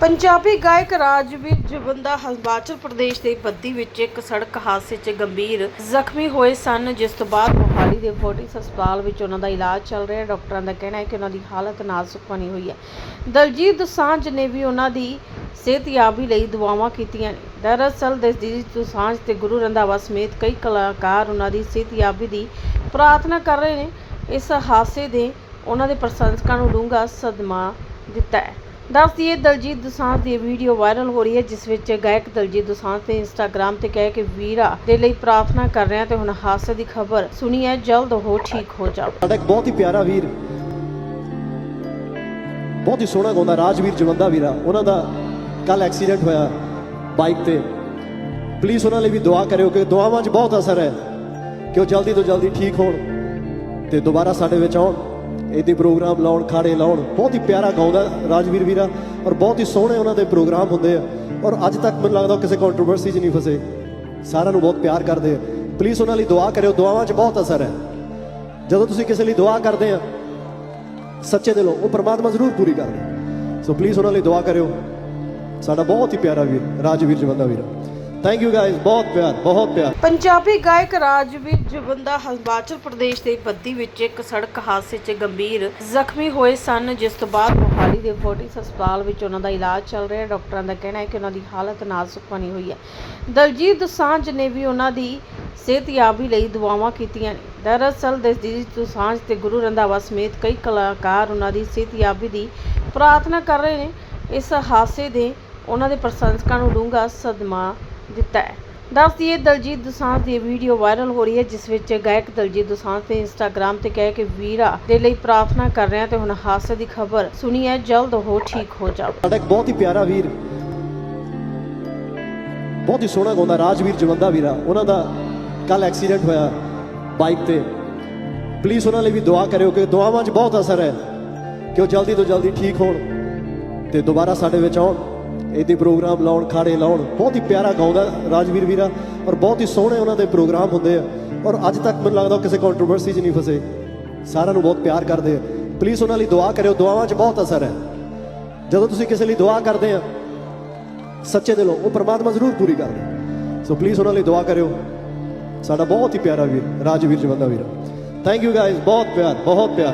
ਪੰਜਾਬੀ ਗਾਇਕ ਰਾਜਵੀਰ ਜਵੰਦਾ ਹਿਮਾਚਲ ਪ੍ਰਦੇਸ਼ ਦੇ ਬੱਦੀ ਵਿੱਚ ਇੱਕ ਸੜਕ ਹਾਦਸੇ 'ਚ ਗੰਭੀਰ ਜ਼ਖਮੀ ਹੋਏ ਸਨ, ਜਿਸ ਤੋਂ ਬਾਅਦ ਮੋਹਾਲੀ ਦੇ ਫੋਰਟਿਸ ਹਸਪਤਾਲ ਵਿੱਚ ਉਹਨਾਂ ਦਾ ਇਲਾਜ ਚੱਲ ਰਿਹਾ ਹੈ। ਡਾਕਟਰਾਂ ਦਾ ਕਹਿਣਾ ਹੈ ਕਿ ਉਹਨਾਂ ਦੀ ਹਾਲਤ ਨਾਜ਼ੁਕ ਬਣੀ ਹੋਈ ਹੈ। ਦਲਜੀਤ ਦੋਸਾਂਝ ਨੇ ਵੀ ਉਹਨਾਂ ਦੀ ਸਿਹਤਯਾਬੀ ਲਈ ਦੁਆਵਾਂ ਕੀਤੀਆਂ ਨੇ। ਦਰਅਸਲ, ਦਲਜੀਤ ਦੋਸਾਂਝ ਤੇ ਗੁਰੂ ਰੰਧਾਵਾ ਸਮੇਤ ਕਈ ਕਲਾਕਾਰ ਉਹਨਾਂ ਦੀ ਸਿਹਤਯਾਬੀ ਦੀ ਪ੍ਰਾਰਥਨਾ ਕਰ ਰਹੇ ਨੇ। ਇਸ ਹਾਦਸੇ ਦੇ ਉਹਨਾਂ ਦੇ ਪ੍ਰਸ਼ੰਸਕਾਂ ਨੂੰ ਡੂੰਘਾ ਸਦਮਾ ਦਿੱਤਾ ਹੈ। ਦੱਸ ਦਈਏ, ਦਲਜੀਤ ਦੋਸਾਂਝ ਦੀ ਵੀਡੀਓ ਵਾਇਰਲ ਹੋ ਰਹੀ ਹੈ, ਜਿਸ ਵਿੱਚ ਗਾਇਕ ਦਲਜੀਤ ਦੋਸਾਂਝ ਨੇ ਇੰਸਟਾਗ੍ਰam ਤੇ ਕਹਿ ਕੇ ਵੀਰਾ ਦੇ ਲਈ ਪ੍ਰਾਰਥਨਾ ਕਰ ਰਿਹਾ ਤੇ ਹੁਣ ਹਾਦਸੇ ਦੀ ਖਬਰ ਸੁਣੀ ਹੈ, ਜਲਦ ਉਹ ਠੀਕ ਹੋ ਜਾਵੇ। ਸਾਡਾ ਇੱਕ ਬਹੁਤ ਹੀ ਪਿਆਰਾ ਵੀਰ, ਬਹੁਤ ਹੀ ਸੋਹਣਾ ਗਾਉਂਦਾ, ਰਾਜਵੀਰ ਜਵੰਦਾ ਵੀਰਾ, ਉਹਨਾਂ ਦਾ ਕੱਲ ਐਕਸੀਡੈਂਟ ਹੋਇਆ ਬਾਈਕ ਤੇ। ਪਲੀਜ਼ ਉਹਨਾਂ ਲਈ ਵੀ ਦੁਆ ਕਰਿਓ ਕਿ ਦੁਆਵਾਂ 'ਚ ਬਹੁਤ ਅਸਰ ਹੈ, ਕਿ ਉਹ ਜਲਦੀ ਤੋਂ ਜਲਦੀ ਠੀਕ ਹੋਣ ਤੇ ਦੁਬਾਰਾ ਸਾਡੇ ਵਿੱਚ ਆਉਣ। ਇਹਦੇ ਪ੍ਰੋਗਰਾਮ ਲਾਉਣ ਖਾੜੇ ਲਾਉਣ, ਬਹੁਤ ਹੀ ਪਿਆਰਾ ਗਾਉਂਦਾ ਰਾਜਵੀਰ ਵੀਰਾ ਔਰ ਬਹੁਤ ਹੀ ਸੋਹਣੇ ਉਹਨਾਂ ਦੇ ਪ੍ਰੋਗਰਾਮ ਹੁੰਦੇ ਆ। ਔਰ ਅੱਜ ਤੱਕ ਮੈਨੂੰ ਲੱਗਦਾ ਕਿਸੇ ਕੰਟਰੋਵਰਸੀ 'ਚ ਨਹੀਂ ਫਸੇ। ਸਾਰਿਆਂ ਨੂੰ ਬਹੁਤ ਪਿਆਰ ਕਰਦੇ ਆ। ਪਲੀਜ਼ ਉਹਨਾਂ ਲਈ ਦੁਆ ਕਰਿਓ, ਦੁਆਵਾਂ 'ਚ ਬਹੁਤ ਅਸਰ ਹੈ। ਜਦੋਂ ਤੁਸੀਂ ਕਿਸੇ ਲਈ ਦੁਆ ਕਰਦੇ ਆ, ਸੱਚੇ ਦਿਲੋਂ ਉਹ ਪਰਮਾਤਮਾ ਜ਼ਰੂਰ ਪੂਰੀ ਕਰਦਾ ਸੋ ਪਲੀਜ਼ ਉਹਨਾਂ ਲਈ ਦੁਆ ਕਰਿਓ। ਸਾਡਾ ਬਹੁਤ ਹੀ ਪਿਆਰਾ ਵੀਰ, ਰਾਜਵੀਰ ਜਵੰਦਾ ਵੀਰ। ਥੈਂਕ ਯੂ ਗਾਇਜ਼ ਬਹੁਤ ਪਿਆਰ ਬਹੁਤ ਪਿਆਰ। ਪੰਜਾਬੀ ਗਾਇਕ ਰਾਜਵੀਰ ਜਵੰਦਾ ਹਿਮਾਚਲ ਪ੍ਰਦੇਸ਼ ਦੇ ਬੱਦੀ ਵਿੱਚ ਇੱਕ ਸੜਕ ਹਾਦਸੇ 'ਚ ਗੰਭੀਰ ਜ਼ਖਮੀ ਹੋਏ ਸਨ, ਜਿਸ ਤੋਂ ਬਾਅਦ ਮੋਹਾਲੀ ਦੇ ਫੋਰਟਿਸ ਹਸਪਤਾਲ ਵਿੱਚ ਉਹਨਾਂ ਦਾ ਇਲਾਜ ਚੱਲ ਰਿਹਾ ਹੈ। ਡਾਕਟਰਾਂ ਦਾ ਕਹਿਣਾ ਹੈ ਕਿ ਉਹਨਾਂ ਦੀ ਹਾਲਤ ਨਾਜ਼ੁਕ ਬਣੀ ਹੋਈ ਹੈ। ਦਲਜੀਤ ਦੋਸਾਂਝ ਨੇ ਵੀ ਉਹਨਾਂ ਦੀ ਸਿਹਤਯਾਬੀ ਲਈ ਦੁਆਵਾਂ ਕੀਤੀਆਂ ਨੇ। ਦਰਅਸਲ, ਦਲਜੀਤ ਦੋਸਾਂਝ ਤੇ ਗੁਰੂ ਰੰਧਾਵਾ ਸਮੇਤ ਕਈ ਕਲਾਕਾਰ ਉਹਨਾਂ ਦੀ ਸਿਹਤਯਾਬੀ ਦੀ ਪ੍ਰਾਰਥਨਾ ਕਰ ਰਹੇ ਨੇ। ਇਸ ਹਾਦਸੇ ਦੇ ਉਹਨਾਂ ਦੇ ਪ੍ਰਸ਼ੰਸਕਾਂ ਨੂੰ ਡੂੰਘਾ ਸਦਮਾ ਦਿੱਤਾ ਹੈ। ਦੱਸ ਦਈਏ, ਦਲਜੀਤ ਦੋਸਾਂਝ ਦੀ ਵੀਡੀਓ ਵਾਇਰਲ ਹੋ ਰਹੀ ਹੈ, ਜਿਸ ਵਿੱਚ ਗਾਇਕ ਦਲਜੀਤ ਦੋਸਾਂਝ ਨੇ ਇੰਸਟਾਗ੍ਰam ਤੇ ਕਹਿ ਕੇ ਵੀਰਾ ਦੇ ਲਈ ਪ੍ਰਾਰਥਨਾ ਕਰ ਰਿਹਾ ਤੇ ਹੁਣ ਹਾਦਸੇ ਦੀ ਖਬਰ ਸੁਣੀ ਹੈ। ਜਲਦ ਉਹ ਠੀਕ ਹੋ ਜਾਵੇ। ਸਾਡਾ ਇੱਕ ਬਹੁਤ ਹੀ ਪਿਆਰਾ ਵੀਰ, ਬਹੁਤ ਹੀ ਸੋਹਣਾ ਗਾਉਂਦਾ, ਰਾਜਵੀਰ ਜਵੰਦਾ ਵੀਰਾ, ਉਹਨਾਂ ਦਾ ਕੱਲ ਐਕਸੀਡੈਂਟ ਹੋਇਆ ਬਾਈਕ ਤੇ। ਪਲੀਜ਼ ਉਹਨਾਂ ਲਈ ਵੀ ਦੁਆ ਕਰਿਓ ਕਿ ਦੁਆਵਾਂ 'ਚ ਬਹੁਤ ਅਸਰ ਹੈ, ਕਿ ਉਹ ਜਲਦੀ ਤੋਂ ਜਲਦੀ ਠੀਕ ਹੋਣ ਤੇ ਦੁਬਾਰਾ ਸਾਡੇ ਵਿੱਚ ਆਉਣ। ਇਹਦੇ ਪ੍ਰੋਗਰਾਮ ਲਾਉਣ ਖਾੜੇ ਲਾਉਣ, ਬਹੁਤ ਹੀ ਪਿਆਰਾ ਗਾਉਂਦਾ ਰਾਜਵੀਰ ਵੀਰਾ ਔਰ ਬਹੁਤ ਹੀ ਸੋਹਣੇ ਉਹਨਾਂ ਦੇ ਪ੍ਰੋਗਰਾਮ ਹੁੰਦੇ ਆ। ਔਰ ਅੱਜ ਤੱਕ ਮੈਨੂੰ ਲੱਗਦਾ ਕਿਸੇ ਕੰਟਰੋਵਰਸੀ 'ਚ ਨਹੀਂ ਫਸੇ। ਸਾਰਿਆਂ ਨੂੰ ਬਹੁਤ ਪਿਆਰ ਕਰਦੇ ਆ। ਪਲੀਜ਼ ਉਹਨਾਂ ਲਈ ਦੁਆ ਕਰਿਓ, ਦੁਆਵਾਂ 'ਚ ਬਹੁਤ ਅਸਰ ਹੈ। ਜਦੋਂ ਤੁਸੀਂ ਕਿਸੇ ਲਈ ਦੁਆ ਕਰਦੇ ਆ, ਸੱਚੇ ਦਿਲੋਂ ਉਹ ਪਰਮਾਤਮਾ ਜ਼ਰੂਰ ਪੂਰੀ ਕਰਦਾ। ਸੋ ਪਲੀਜ਼ ਉਹਨਾਂ ਲਈ ਦੁਆ ਕਰਿਓ। ਸਾਡਾ ਬਹੁਤ ਹੀ ਪਿਆਰਾ ਵੀਰ, ਰਾਜਵੀਰ ਜਵੰਦਾ ਵੀਰ। ਥੈਂਕ ਯੂ ਗਾਇਜ਼ ਬਹੁਤ ਪਿਆਰ ਬਹੁਤ ਪਿਆਰ।